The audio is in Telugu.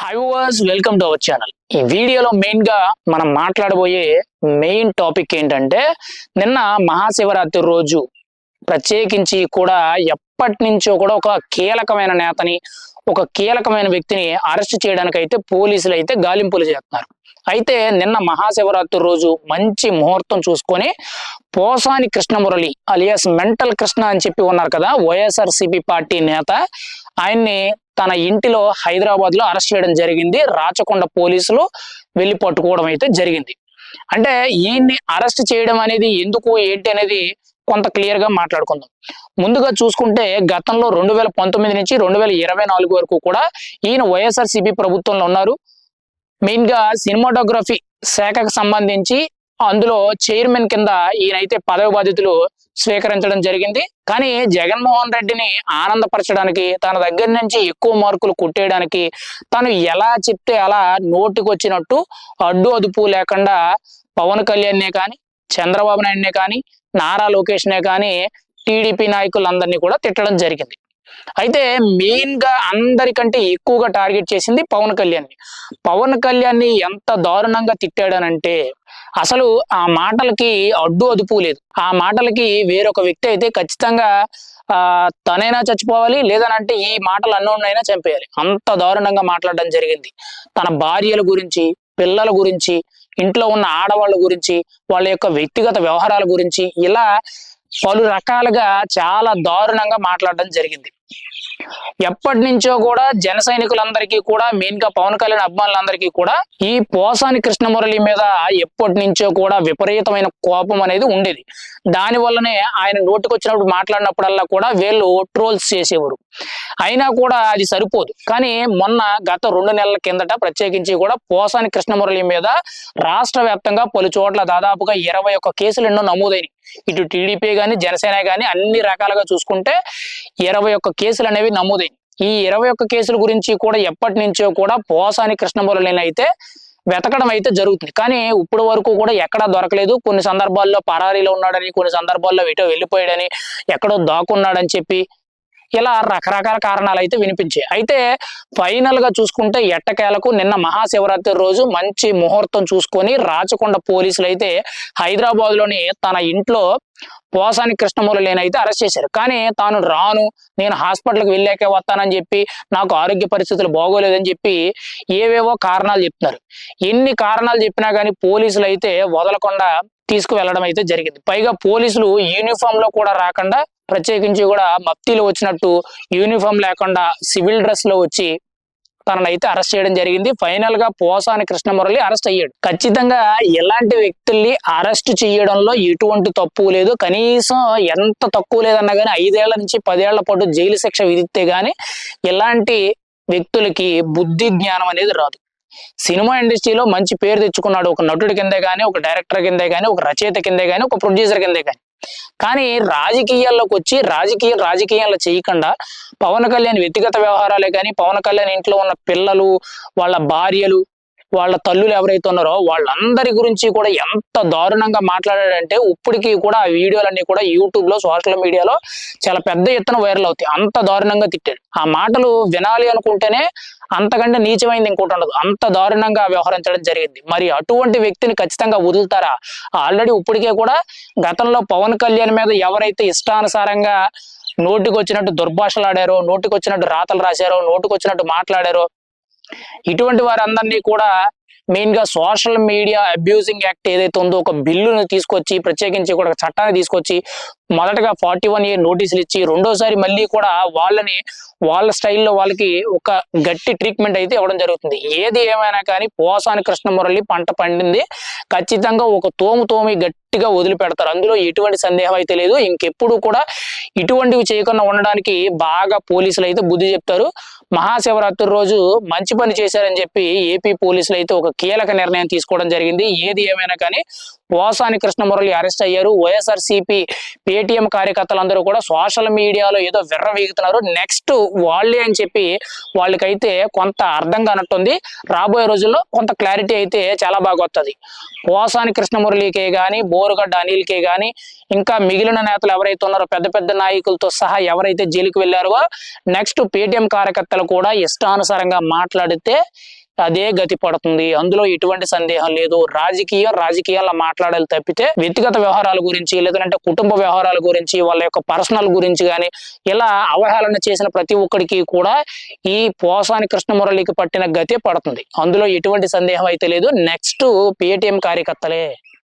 Hi was welcome to our channel ఈ వీడియోలో మెయిన్గా మనం మాట్లాడబోయే మెయిన్ టాపిక్ ఏంటంటే నిన్న మహాశివరాత్రి రోజు ప్రత్యేకించి కూడా ఎప్పటి నుంచో కూడా ఒక కీలకమైన నేతని ఒక కీలకమైన వ్యక్తిని అరెస్ట్ చేయడానికి అయితే పోలీసులు అయితే గాలింపులు చేస్తున్నారు. అయితే నిన్న మహాశివరాత్రి రోజు మంచి ముహూర్తం చూసుకొని పోసాని కృష్ణమురళి అలియాస్ మెంటల్ కృష్ణ అని చెప్పి ఉన్నారు కదా వైఎస్ఆర్సీపీ పార్టీ నేత. ఆయన్ని తన ఇంటిలో హైదరాబాద్లో అరెస్ట్ చేయడం జరిగింది. రాచకొండ పోలీసులు వెళ్ళి పట్టుకోవడం అయితే జరిగింది. అంటే ఈయన్ని అరెస్ట్ చేయడం అనేది ఎందుకు ఏంటి అనేది కొంత క్లియర్గా మాట్లాడుకుందాం. ముందుగా చూసుకుంటే గతంలో రెండు వేల పంతొమ్మిది నుంచి రెండు వేల ఇరవై నాలుగు వరకు కూడా ఈయన వైఎస్ఆర్ సిపి ప్రభుత్వంలో ఉన్నారు. మెయిన్గా సినిమాటోగ్రఫీ శాఖకు సంబంధించి అందులో చైర్మన్ కింద ఈయనైతే పదవి బాధ్యతలు స్వీకరించడం జరిగింది. కానీ జగన్మోహన్ రెడ్డిని ఆనందపరచడానికి తన దగ్గర నుంచి ఎక్కువ మార్కులు కొట్టేయడానికి తను ఎలా చెప్తే అలా నోటికి వచ్చినట్టు అడ్డు అదుపు లేకుండా పవన్ కళ్యాణ్నే కానీ చంద్రబాబు నాయుడునే కానీ నారా లోకేష్నే కానీ టీడీపీ నాయకులందరినీ కూడా తిట్టడం జరిగింది. అయితే మెయిన్గా అందరికంటే ఎక్కువగా టార్గెట్ చేసింది పవన్ కళ్యాణ్ పవన్ కళ్యాణ్ ఎంత దారుణంగా తిట్టాడనంటే అసలు ఆ మాటలకి అడ్డు అదుపు లేదు. ఆ మాటలకి వేరొక వ్యక్తి అయితే ఖచ్చితంగా ఆ తనైనా చచ్చిపోవాలి లేదనంటే ఈ మాటలు అన్నోన్నైనా చంపేయాలి. అంత దారుణంగా మాట్లాడడం జరిగింది. తన భార్యల గురించి పిల్లల గురించి ఇంట్లో ఉన్న ఆడవాళ్ళ గురించి వాళ్ళ యొక్క వ్యక్తిగత వ్యవహారాల గురించి ఇలా పలు రకాలుగా చాలా దారుణంగా మాట్లాడడం జరిగింది. ఎప్పటి నుంచో కూడా జన సైనికులందరికీ కూడా మెయిన్గా పవన్ కళ్యాణ్ అభిమానులందరికీ కూడా ఈ పోసాని కృష్ణమురళి మీద ఎప్పటి నుంచో కూడా విపరీతమైన కోపం అనేది ఉండేది. దాని వల్లనే ఆయన నోటికొచ్చినప్పుడు మాట్లాడినప్పుడల్లా కూడా వీళ్ళు ట్రోల్స్ చేసేవారు. అయినా కూడా అది సరిపోదు. కానీ మొన్న గత రెండు నెలల కిందట ప్రత్యేకించి కూడా పోసాని కృష్ణమురళి మీద రాష్ట్ర వ్యాప్తంగా పలు చోట్ల దాదాపుగా ఇరవై ఒక్క కేసులు ఎన్నో నమోదైనవి ఇటు టీడీపీ కానీ జనసేన కానీ అన్ని రకాలుగా చూసుకుంటే ఇరవై ఒక్క కేసులు అనేవి నమోదైనవి ఈ ఇరవై ఒక్క కేసుల గురించి కూడా ఎప్పటి నుంచో కూడా పోసాని కృష్ణమురళిని అయితే వెతకడం అయితే జరుగుతుంది. కానీ ఇప్పుడు వరకు కూడా ఎక్కడా దొరకలేదు. కొన్ని సందర్భాల్లో పరారీలో ఉన్నాడని కొన్ని సందర్భాల్లో ఎటో వెళ్ళిపోయాడని ఎక్కడో దాక్కున్నాడని చెప్పి ఇలా రకరకాల కారణాలు అయితే వినిపించాయి. అయితే ఫైనల్గా చూసుకుంటే ఎట్టకేలకు నిన్న మహాశివరాత్రి రోజు మంచి ముహూర్తం చూసుకొని రాచకొండ పోలీసులు అయితే హైదరాబాద్లోని తన ఇంట్లో పోసాని కృష్ణమూలలేని అయితే అరెస్ట్ చేశారు. కానీ తాను రాను నేను హాస్పిటల్కి వెళ్ళాకే వస్తానని చెప్పి నాకు ఆరోగ్య పరిస్థితులు బాగోలేదని చెప్పి ఏవేవో కారణాలు చెప్తున్నారు. ఎన్ని కారణాలు చెప్పినా కానీ పోలీసులు అయితే వదలకుండా తీసుకువెళ్ళడం అయితే జరిగింది. పైగా పోలీసులు యూనిఫామ్లో కూడా రాకుండా ప్రత్యేకించి కూడా మఫ్తీలో వచ్చినట్టు యూనిఫామ్ లేకుండా సివిల్ డ్రెస్లో వచ్చి తనను అయితే అరెస్ట్ చేయడం జరిగింది. ఫైనల్గా పోసాని కృష్ణమురళి అరెస్ట్ అయ్యాడు. ఖచ్చితంగా ఎలాంటి వ్యక్తుల్ని అరెస్ట్ చేయడంలో ఎటువంటి తప్పు లేదు. కనీసం ఎంత తక్కువ లేదన్నా కానీ ఐదేళ్ళ నుంచి పదేళ్ళ పాటు జైలు శిక్ష విధిస్తే గానీ ఎలాంటి వ్యక్తులకి బుద్ధి జ్ఞానం అనేది రాదు. సినిమా ఇండస్ట్రీలో మంచి పేరు తెచ్చుకున్నాడు ఒక నటుడి కిందే గానీ ఒక డైరెక్టర్ కిందే గానీ ఒక రచయిత కిందే గానీ ఒక ప్రొడ్యూసర్ కిందే గానీ. కానీ రాజకీయాల్లోకి వచ్చి రాజకీయ రాజకీయాల్లో చేయకుండా పవన్ కళ్యాణ్ వ్యక్తిగత వ్యవహారాలే కానీ పవన్ కళ్యాణ్ ఇంట్లో ఉన్న పిల్లలు వాళ్ళ భార్యలు వాళ్ళ తల్లులు ఎవరైతే ఉన్నారో వాళ్ళందరి గురించి కూడా ఎంత దారుణంగా మాట్లాడాడంటే ఇప్పటికీ కూడా ఆ వీడియోలన్నీ కూడా యూట్యూబ్లో సోషల్ మీడియాలో చాలా పెద్ద ఎత్తున వైరల్ అవుతాయి. అంత దారుణంగా తిట్టాడు. ఆ మాటలు వినాలి అనుకుంటేనే అంతకంటే నీచమైంది ఇంకోటి ఉండదు. అంత దారుణంగా వ్యవహరించడం జరిగింది. మరి అటువంటి వ్యక్తిని ఖచ్చితంగా వదులుతారా? ఆల్రెడీ ఇప్పటికే కూడా గతంలో పవన్ కళ్యాణ్ మీద ఎవరైతే ఇష్టానుసారంగా నోటికి వచ్చినట్టు దుర్భాషలాడారో నోటికి వచ్చినట్టు రాతలు రాశారో నోటికి వచ్చినట్టు మాట్లాడారో ఇటువంటి వారందరినీ కూడా మెయిన్గా సోషల్ మీడియా అబ్యూజింగ్ యాక్ట్ ఏదైతే ఉందో ఒక బిల్లును తీసుకొచ్చి ప్రత్యేకించి కూడా చట్టాన్ని తీసుకొచ్చి మొదటగా ఫార్టీ వన్ ఇయర్ నోటీసులు ఇచ్చి రెండోసారి మళ్ళీ కూడా వాళ్ళని వాళ్ళ స్టైల్లో వాళ్ళకి ఒక గట్టి ట్రీట్మెంట్ అయితే ఇవ్వడం జరుగుతుంది. ఏది ఏమైనా కానీ పోసాని కృష్ణమురళి పంట పండింది ఖచ్చితంగా ఒక తోము తోమి గట్టిగా వదిలిపెడతారు. అందులో ఎటువంటి సందేహం అయితే లేదు. ఇంకెప్పుడు కూడా ఇటువంటివి చేయకుండా ఉండడానికి బాగా పోలీసులు అయితే బుద్ధి చెప్తారు. మహాశివరాత్రి రోజు మంచి పని చేశారని చెప్పి ఏపీ పోలీసులు అయితే ఒక కీలక నిర్ణయం తీసుకోవడం జరిగింది. ఏది ఏమైనా కానీ పోసాని కృష్ణమురళి అరెస్ట్ అయ్యారు. వైఎస్ఆర్ సిపి పేటిఎం కార్యకర్తలందరూ కూడా సోషల్ మీడియాలో ఏదో విర్రవీగుతున్నారు. నెక్స్ట్ వాళ్ళే అని చెప్పి వాళ్ళకైతే కొంత అర్థం కానట్టుంది. రాబోయే రోజుల్లో కొంత క్లారిటీ అయితే చాలా బాగా వస్తుంది పోసాని కృష్ణమురళికే కానీ బోరుగడ్డ అనిల్కే కానీ ఇంకా మిగిలిన నేతలు ఎవరైతే ఉన్నారో పెద్ద పెద్ద నాయకులతో సహా ఎవరైతే జైలుకి వెళ్ళారో నెక్స్ట్ పేటిఎం కార్యకర్తలు కూడా ఇష్టానుసారంగా మాట్లాడితే అదే గతి పడుతుంది. అందులో ఎటువంటి సందేహం లేదు. రాజకీయం రాజకీయాల్లో మాట్లాడాలి తప్పితే వ్యక్తిగత వ్యవహారాల గురించి లేదంటే కుటుంబ వ్యవహారాల గురించి వాళ్ళ యొక్క పర్సనల్ గురించి కానీ ఇలా అవహేళన చేసిన ప్రతి ఒక్కడికి కూడా ఈ పోసాని కృష్ణమురళికి పట్టిన గతే పడుతుంది. అందులో ఎటువంటి సందేహం అయితే లేదు. నెక్స్ట్ పేటిఎం కార్యకర్తలే.